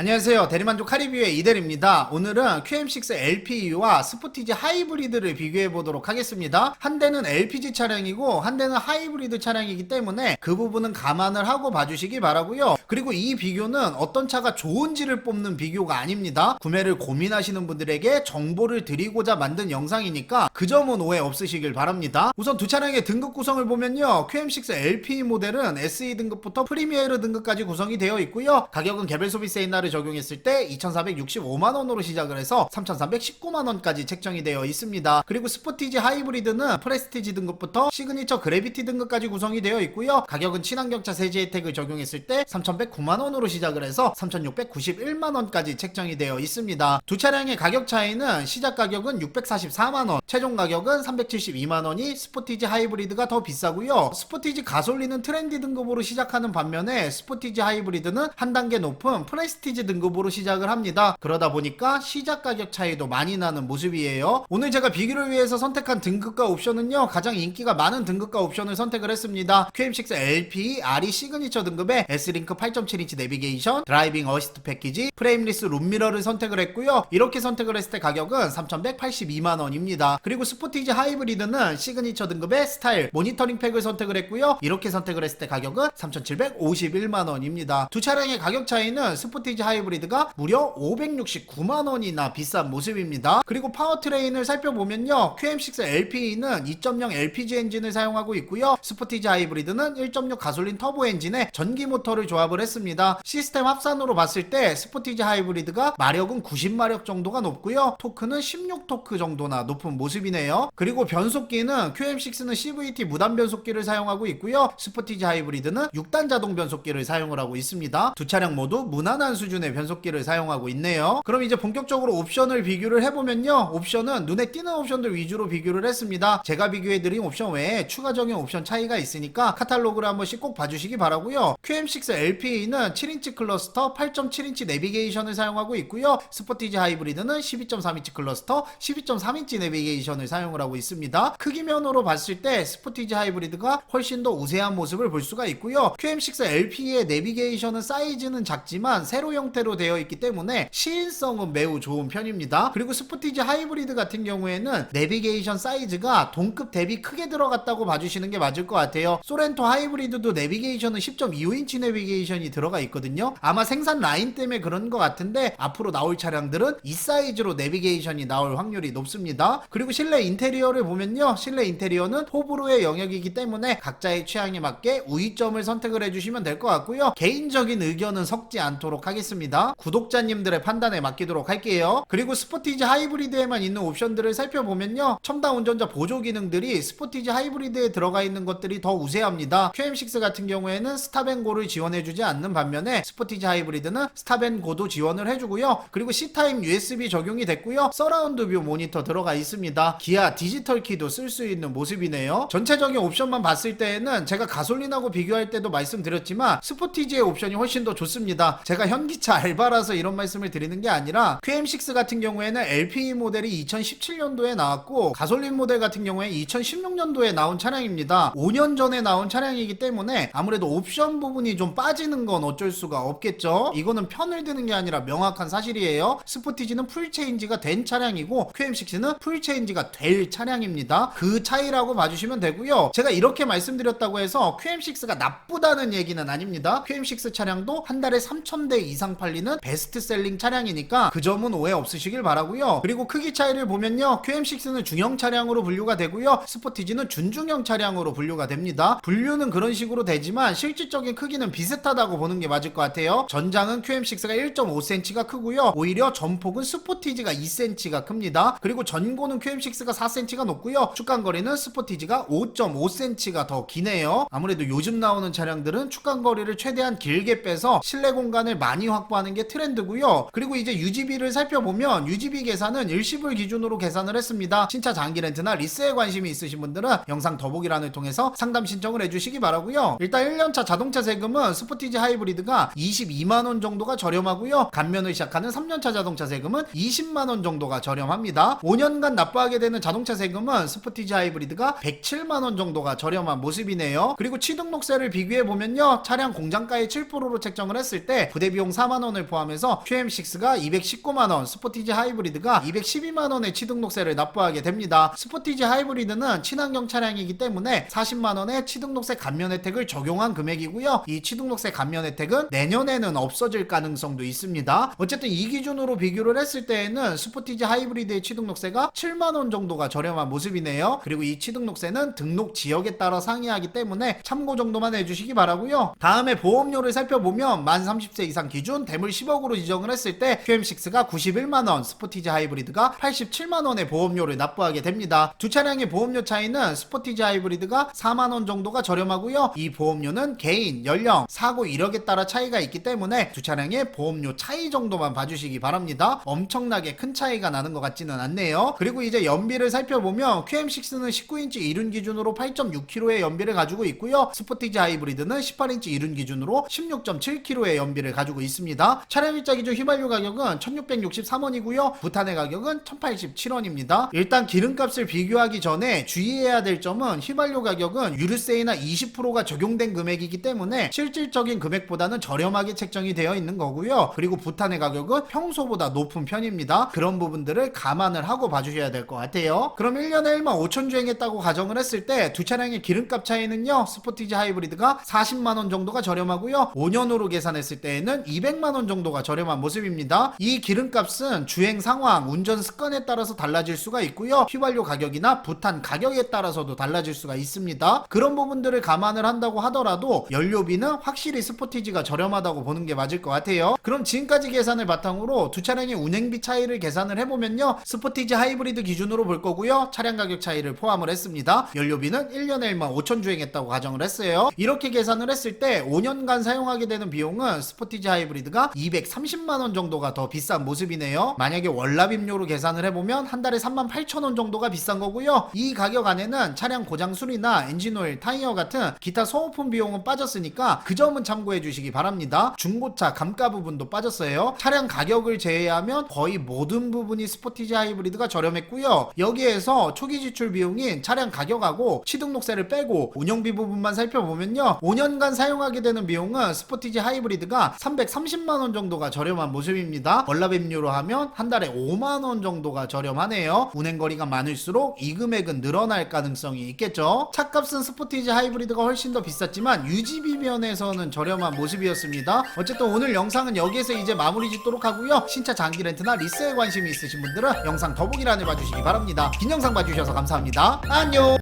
안녕하세요. 대리만족 카리뷰의 이대리입니다. 오늘은 QM6 LPE와 스포티지 하이브리드를 비교해 보도록 하겠습니다. 한 대는 LPG 차량이고 한 대는 하이브리드 차량이기 때문에 그 부분은 감안을 하고 봐주시기 바라고요. 그리고 이 비교는 어떤 차가 좋은지를 뽑는 비교가 아닙니다. 구매를 고민하시는 분들에게 정보를 드리고자 만든 영상이니까 그 점은 오해 없으시길 바랍니다. 우선 두 차량의 등급 구성을 보면요. QM6 LPE 모델은 SE 등급부터 프리미어르 등급까지 구성이 되어 있고요. 가격은 개별 소비세 인 하를 적용했을 때 2,465만 원으로 시작을 해서 3,319만 원까지 책정이 되어 있습니다. 그리고 스포티지 하이브리드는 프레스티지 등급부터 시그니처 그래비티 등급까지 구성이 되어 있고요. 가격은 친환경차 세제 혜택을 적용했을 때 3,109만 원으로 시작을 해서 3,691만 원까지 책정이 되어 있습니다. 두 차량의 가격 차이는 시작 가격은 644만 원, 최종 가격은 372만 원이 스포티지 하이브리드가 더 비싸고요. 스포티지 가솔린은 트렌디 등급으로 시작하는 반면에 스포티지 하이브리드는 한 단계 높은 프레스티지 등급으로 시작을 합니다. 그러다 보니까 시작 가격 차이도 많이 나는 모습이에요. 오늘 제가 비교를 위해서 선택한 등급과 옵션은요. 가장 인기가 많은 등급과 옵션을 선택을 했습니다. QM6 LP RE 시그니처 등급의 S링크 8.7인치 내비게이션, 드라이빙 어시스트 패키지, 프레임리스 룸미러를 선택을 했고요. 이렇게 선택을 했을 때 가격은 3,182만 원입니다. 그리고 스포티지 하이브리드는 시그니처 등급의 스타일 모니터링 팩을 선택을 했고요. 이렇게 선택을 했을 때 가격은 3,751만 원입니다. 두 차량의 가격 차이는 스포티지 하이브리드가 무려 569만 원이나 비싼 모습입니다. 그리고 파워트레인을 살펴보면요. QM6 LPE는 2.0 LPG 엔진을 사용하고 있고요. 스포티지 하이브리드는 1.6 가솔린 터보 엔진에 전기 모터를 조합을 했습니다. 시스템 합산으로 봤을 때 스포티지 하이브리드가 마력은 90마력 정도가 높고요. 토크는 16토크 정도나 높은 모습이네요. 그리고 변속기는 QM6는 CVT 무단 변속기를 사용하고 있고요. 스포티지 하이브리드는 6단 자동 변속기를 사용을 하고 있습니다. 두 차량 모두 무난한 수준 의 변속기를 사용하고 있네요. 그럼 이제 본격적으로 옵션을 비교를 해보면요. 옵션은 눈에 띄는 옵션들 위주로 비교를 했습니다. 제가 비교해드린 옵션 외에 추가적인 옵션 차이가 있으니까 카탈로그를 한 번씩 꼭 봐주시기 바라고요. QM6 LPE는 7인치 클러스터 8.7인치 내비게이션을 사용하고 있고요. 스포티지 하이브리드는 12.3인치 클러스터 12.3인치 내비게이션을 사용을 하고 있습니다. 크기면으로 봤을 때 스포티지 하이브리드가 훨씬 더 우세한 모습을 볼 수가 있고요. QM6 LP의 내비게이션은 사이즈는 작지만 세로 형 태로 되어 있기 때문에 시인성은 매우 좋은 편입니다. 그리고 스포티지 하이브리드 같은 경우에는 내비게이션 사이즈가 동급 대비 크게 들어갔다고 봐주시는 게 맞을 것 같아요. 소렌토 하이브리드도 내비게이션은 10.25인치 내비게이션이 들어가 있거든요. 아마 생산 라인 때문에 그런 것 같은데 앞으로 나올 차량들은 이 사이즈로 내비게이션이 나올 확률이 높습니다. 그리고 실내 인테리어를 보면요. 실내 인테리어는 호불호의 영역이기 때문에 각자의 취향에 맞게 우위점을 선택을 해주시면 될 것 같고요. 개인적인 의견은 섞지 않도록 하겠습니다. 구독자님들의 판단에 맡기도록 할게요. 그리고 스포티지 하이브리드에만 있는 옵션들을 살펴보면요. 첨단 운전자 보조 기능들이 스포티지 하이브리드에 들어가 있는 것들이 더 우세합니다. QM6 같은 경우에는 스탑앤고를 지원해주지 않는 반면에 스포티지 하이브리드는 스탑앤고도 지원을 해주고요. 그리고 C타임 USB 적용이 됐고요. 서라운드 뷰 모니터 들어가 있습니다. 기아 디지털 키도 쓸 수 있는 모습이네요. 전체적인 옵션만 봤을 때에는 제가 가솔린하고 비교할 때도 말씀드렸지만 스포티지의 옵션이 훨씬 더 좋습니다. 제가 현기차 알바라서 이런 말씀을 드리는 게 아니라 QM6 같은 경우에는 LPE 모델이 2017년도에 나왔고 가솔린 모델 같은 경우에 2016년도에 나온 차량입니다. 5년 전에 나온 차량이기 때문에 아무래도 옵션 부분이 좀 빠지는 건 어쩔 수가 없겠죠. 이거는 편을 드는 게 아니라 명확한 사실이에요. 스포티지는 풀 체인지가 된 차량이고 QM6는 풀 체인지가 될 차량입니다. 그 차이라고 봐주시면 되고요. 제가 이렇게 말씀드렸다고 해서 QM6가 나쁘다는 얘기는 아닙니다. QM6 차량도 한 달에 3,000대 이상 팔리는 베스트셀링 차량이니까 그 점은 오해 없으시길 바라고요. 그리고 크기 차이를 보면요. QM6는 중형 차량으로 분류가 되고요. 스포티지는 준중형 차량으로 분류가 됩니다. 분류는 그런 식으로 되지만 실질적인 크기는 비슷하다고 보는 게 맞을 것 같아요. 전장은 QM6가 1.5cm가 크고요. 오히려 전폭은 스포티지가 2cm가 큽니다. 그리고 전고는 QM6가 4cm가 높고요. 축간거리는 스포티지가 5.5cm가 더 기네요. 아무래도 요즘 나오는 차량들은 축간거리를 최대한 길게 빼서 실내 공간을 많이 확 보하는 게 트렌드고요. 그리고 이제 UGB를 살펴보면 UGB 계산은 일시불 기준으로 계산을 했습니다. 신차 장기 렌트나 리스에 관심이 있으신 분들은 영상 더보기란을 통해서 상담 신청을 해주시기 바라고요. 일단 1년차 자동차 세금은 스포티지 하이브리드가 22만 원 정도가 저렴하고요. 감면을 시작하는 3년차 자동차 세금은 20만 원 정도가 저렴합니다. 5년간 납부하게 되는 자동차 세금은 스포티지 하이브리드가 107만 원 정도가 저렴한 모습이네요. 그리고 취등록세를 비교해 보면요. 차량 공장가의 7%로 책정을 했을 때 부대비용 4 204만 원을 포함해서 QM6가 219만 원, 스포티지 하이브리드가 212만 원의 취등록세를 납부하게 됩니다. 스포티지 하이브리드는 친환경 차량이기 때문에 40만 원의 취등록세 감면 혜택을 적용한 금액이고요. 이 취등록세 감면 혜택은 내년에는 없어질 가능성도 있습니다. 어쨌든 이 기준으로 비교를 했을 때에는 스포티지 하이브리드의 취등록세가 7만 원 정도가 저렴한 모습이네요. 그리고 이 취등록세는 등록 지역에 따라 상이하기 때문에 참고 정도만 해주시기 바라고요. 다음에 보험료를 살펴보면 만 30세 이상 기준 대물 10억으로 지정을 했을 때 QM6가 91만원, 스포티지 하이브리드가 87만원의 보험료를 납부하게 됩니다. 두 차량의 보험료 차이는 스포티지 하이브리드가 4만원 정도가 저렴하고요. 이 보험료는 개인, 연령, 사고 이력에 따라 차이가 있기 때문에 두 차량의 보험료 차이 정도만 봐주시기 바랍니다. 엄청나게 큰 차이가 나는 것 같지는 않네요. 그리고 이제 연비를 살펴보면 QM6는 19인치 이륜 기준으로 8.6kg의 연비를 가지고 있고요. 스포티지 하이브리드는 18인치 이륜 기준으로 16.7kg의 연비를 가지고 있습니다. 차량 일자 기준 휘발유 가격은 1663원이고요. 부탄의 가격은 1087원입니다. 일단 기름값을 비교하기 전에 주의해야 될 점은 휘발유 가격은 유류세이나 20%가 적용된 금액이기 때문에 실질적인 금액보다는 저렴하게 책정이 되어 있는 거고요. 그리고 부탄의 가격은 평소보다 높은 편입니다. 그런 부분들을 감안을 하고 봐주셔야 될 것 같아요. 그럼 1년에 1만 5천 주행했다고 가정을 했을 때 두 차량의 기름값 차이는요. 스포티지 하이브리드가 40만 원 정도가 저렴하고요. 5년으로 계산했을 때에는 200만 원 정도가 저렴한 모습입니다. 이 기름값은 주행 상황, 운전 습관에 따라서 달라질 수가 있고요. 휘발유 가격이나 부탄 가격에 따라서도 달라질 수가 있습니다. 그런 부분들을 감안을 한다고 하더라도 연료비는 확실히 스포티지가 저렴하다고 보는 게 맞을 것 같아요. 그럼 지금까지 계산을 바탕으로 두 차량의 운행비 차이를 계산을 해보면요. 스포티지 하이브리드 기준으로 볼 거고요. 차량 가격 차이를 포함을 했습니다. 연료비는 1년에 1만 5천 주행했다고 가정을 했어요. 이렇게 계산을 했을 때 5년간 사용하게 되는 비용은 스포티지 하이브리드 가 230만 원 정도가 더 비싼 모습이네요. 만약에 월납 임료로 계산을 해보면 한 달에 3만 8천 원 정도가 비싼 거고요. 이 가격 안에는 차량 고장 수리나 엔진오일, 타이어 같은 기타 소모품 비용은 빠졌으니까 그 점은 참고해 주시기 바랍니다. 중고차 감가 부분도 빠졌어요. 차량 가격을 제외하면 거의 모든 부분이 스포티지 하이브리드가 저렴했고요. 여기에서 초기 지출 비용인 차량 가격하고 취등록세를 빼고 운영비 부분만 살펴보면요. 5년간 사용하게 되는 비용은 스포티지 하이브리드가 330 만원 정도가 저렴한 모습입니다. 월납임료로 하면 한 달에 5만 원 정도가 저렴하네요. 운행 거리가 많을수록 이 금액은 늘어날 가능성이 있겠죠. 차값은 스포티지 하이브리드가 훨씬 더 비쌌지만 유지비 면에서는 저렴한 모습이었습니다. 어쨌든 오늘 영상은 여기에서 이제 마무리 짓도록 하고요. 신차 장기 렌트나 리스에 관심이 있으신 분들은 영상 더보기란을 봐주시기 바랍니다. 긴 영상 봐주셔서 감사합니다. 안녕.